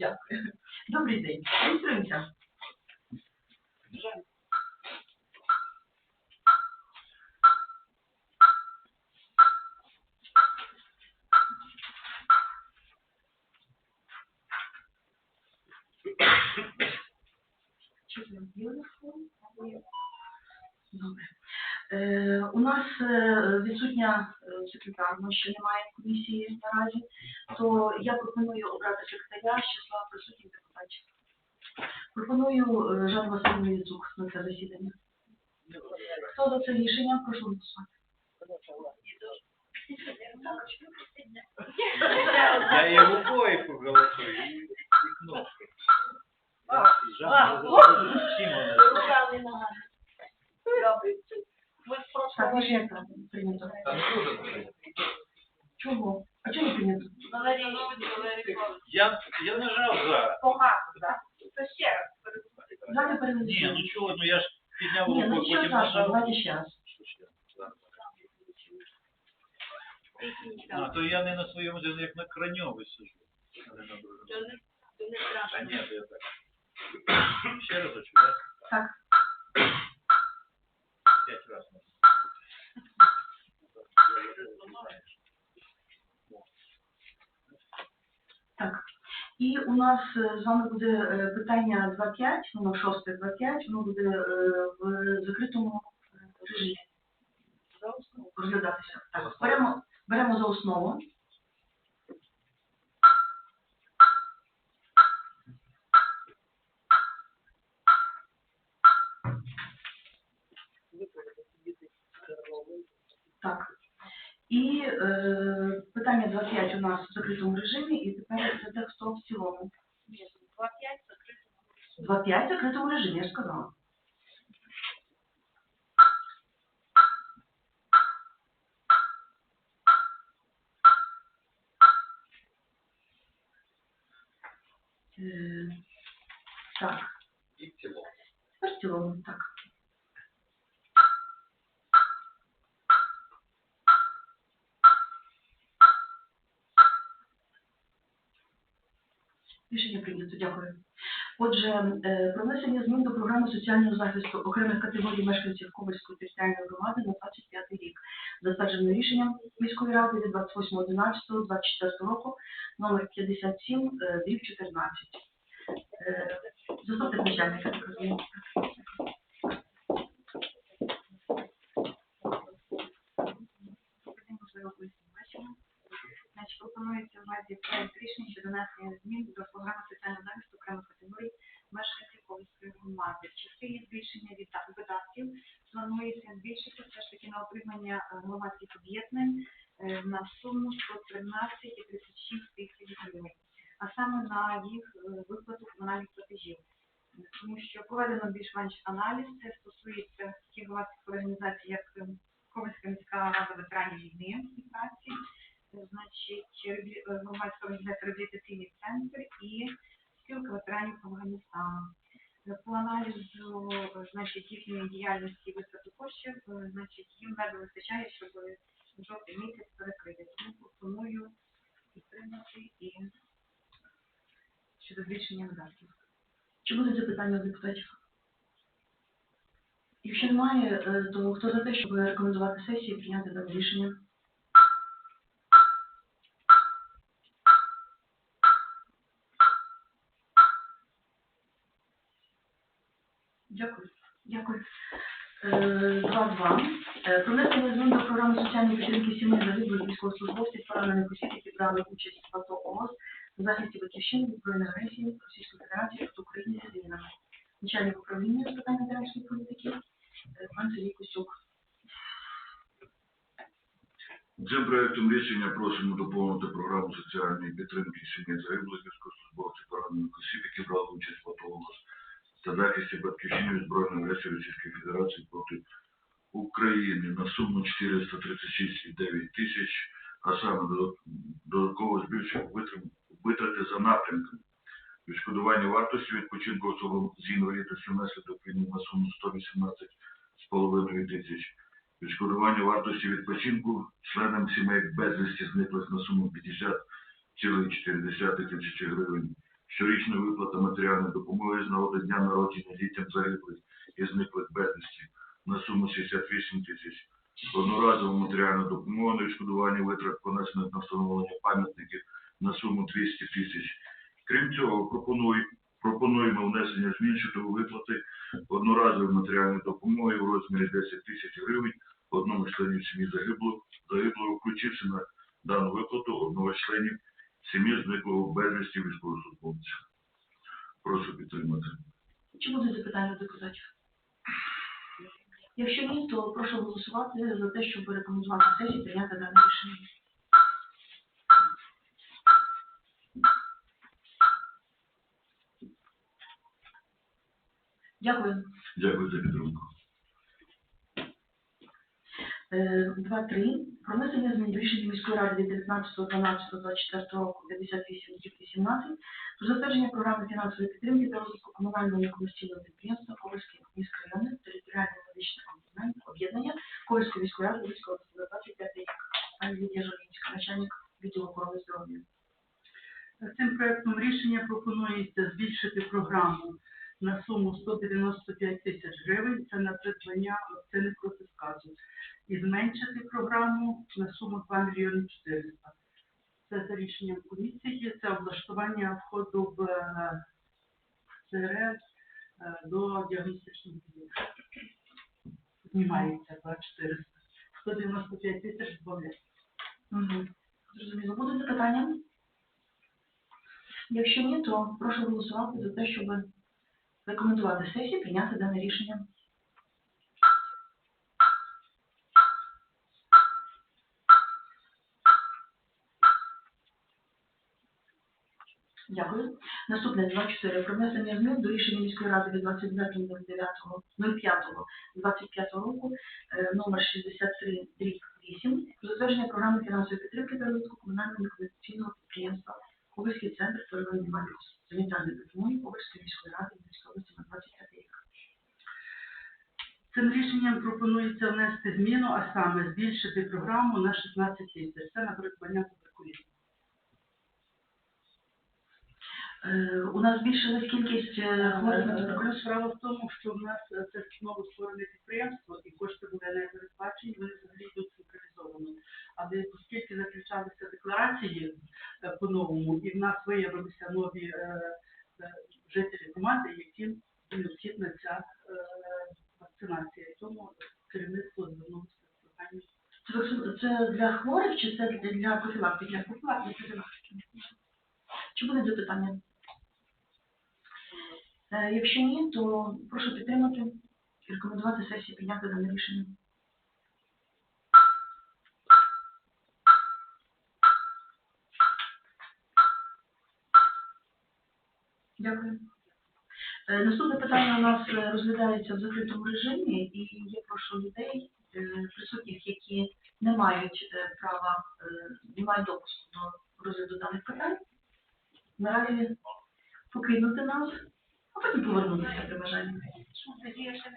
Дякую. Добрий день. Реєструємося. Ви вділи? Добре. Е, у нас е, відсутня е, секретар, що немає комісії наразі, то я пропоную обрати секретаря з числа присутніх депутатів. Пропоную Жанну Васильівну Яцук на це засідання. Хто за це рішення? Прошу голосувати. Я и рукой проголосую, и, и кнопкой. А, И Жан, а, ну, вот. зачем она? Так, рішення прийнято. Чого? А чого не прийнято? Я, я нажал за. Давайте Не, перенесемо. ну чего, ну я ж підняв Ні, ну що потім Саша, нажав. давайте ще раз. А, то я не на своєму, я як на краньові сижу. а не на другому. Та ні, то я так. Ще разочек, да? Так. П'ять раз. Так. І у нас е, з вами буде е, питання 2.5, воно шосте 2.5, воно буде е, в закритому режимі розглядатися. Так, беремо, беремо за основу. Так. І е, питання 2.5 у нас в закритому режимі, і тепер це текстом в цілому. 2.5 в закритому режимі, я ж сказала. Е, Так, тепер в цілому, так. Рішення прийнято, дякую. Отже, е, про внесення змін до програми соціального захисту окремих категорій мешканців Ковальської територіальної громади на 25 рік, затвердженим рішенням міської ради від 28.11.24 року, номер 57, е, дріб 14. Е, Заступник начальника, я так розумію. Потім можливо поясню. Бачимо. Пропонується в проект рішення щодо внесення змін до програми соціального захисту окремих категорій мешканців Ковальської громади. В частині збільшення відда- видатків планується збільшити все ж таки на отримання е, громадських об'єднань е, на суму 113,36 тисяч гривень, а саме на їх е, виплату комунальних платежів. Тому що проведено більш-менш аналіз, це стосується таких громадських організацій, як Ковальська міська рада ветеранів війни і праці, значить, е, громадська організація реабілітаційний центр і спілка ветеранів Афганістану. По аналізу, значить, їхньої діяльності і витрати коштів, е, значить, їм не вистачає, щоб жовтий місяць перекрити. Тому пропоную підтримати і щодо збільшення видатків. Чи будуть запитання у депутатів? Якщо немає, е, то хто за те, щоб рекомендувати сесії прийняти дане рішення? Дякую. Дякую. Е, Два-два. Е, Про внесення змін до програми соціальної підтримки сімей загиблих військовослужбовців поранених осіб, які брали участь в АТО ООС у захисті батьківщини від збройної агресії Російської Федерації проти України з війнами. Начальник управління з питань ветеранської політики е, пан Сергій Костюк. Цим проектом рішення просимо доповнити програму соціальної підтримки сімей загиблих військовослужбовців поранених осіб, які брали участь в АТО ООС та захисті батьківщини збройної агресії Російської Федерації проти України на суму 436,9 тисяч, а саме додатково збільшення витрати за напрямками. Відшкодування вартості відпочинку особам з інвалідністю внаслідок війни на суму 118,5 тисяч відшкодування вартості відпочинку членам сімей безвісті зниклих на суму 50,4 тисячі гривень, щорічна виплата матеріальної допомоги з нагоди дня народження дітям загиблих і зниклих безвісті на суму 68 тисяч. Одноразову матеріальну допомогу на відшкодування витрат понесених на встановлення пам'ятників на суму 200 тисяч. Крім цього, пропоную, пропонуємо внесення змін щодо виплати одноразової матеріальної допомоги у розмірі 10 тисяч гривень одному з членів сім'ї загиблого, загиблого, включивши на дану виплату одного з членів сім'ї зниклого безвісті військовослужбовця. Прошу підтримати. Чи будуть запитання депутатів? Якщо ні, то прошу голосувати за те, щоб рекомендувати сесії прийняти дане рішення. Дякую. Дякую за підтримку. Е, 2.3. Про внесення змін до рішення міської ради від 19.12.24 року 58 про затвердження програми фінансової підтримки та розвитку комунального некомерційного підприємства Ковальський міськрайонне територіальне медичне об'єднання- Ковальської міської ради області 25 рік. Лідія Жолінська, начальник відділу охорони здоров'я. Цим проектом рішення пропонується збільшити програму на суму 195 тисяч гривень. Це на придбання вакцини проти сказу. І зменшити програму на суму 2 мільйони 400. Це за рішенням комісії. Це облаштування входу в е, ЦРЛ е, до діагностичного відділу. Знімається 2 400. 195 тисяч. Угу. Зрозуміло. Будуть запитання? Якщо ні, то прошу голосувати за те, щоб рекомендувати сесії прийняти дане рішення. Дякую. Наступне 2.4. Про внесення змін до рішення міської ради від 29.09.05.25 року е, номер 63 дріб 8 про затвердження програми фінансової підтримки та розвитку комунального некомерційного підприємства Ковальський центр первинної санітарної допомоги Ковальської міської ради Львівської області на 25 рік. Цим рішенням пропонується внести зміну, а саме збільшити програму на 16 тисяч. Це на придбання туберкулізу. Е, У нас збільшилась кількість е, хворих на туберкульоз. Справа в тому, що в нас е, це знову створене підприємство, і кошти були не передбачені, вони взагалі йдуть. Але оскільки заключалися декларації е, по-новому, і в нас виявилися нові е, е, жителі громади, яким необхідна ця вакцинація. Тому керівництво звернулося з питанням Це для хворих чи це для- профілактики? Для профілактики. Чи будуть запитання? Якщо ні, то прошу підтримати і рекомендувати сесії прийняти дане рішення. Дякую. Е, Наступне питання у нас е, розглядається в закритому режимі, і я прошу людей, е, присутніх, які не мають права, не мають допуску до розгляду даних питань, наразі покинути нас, а потім повернутися при бажанні.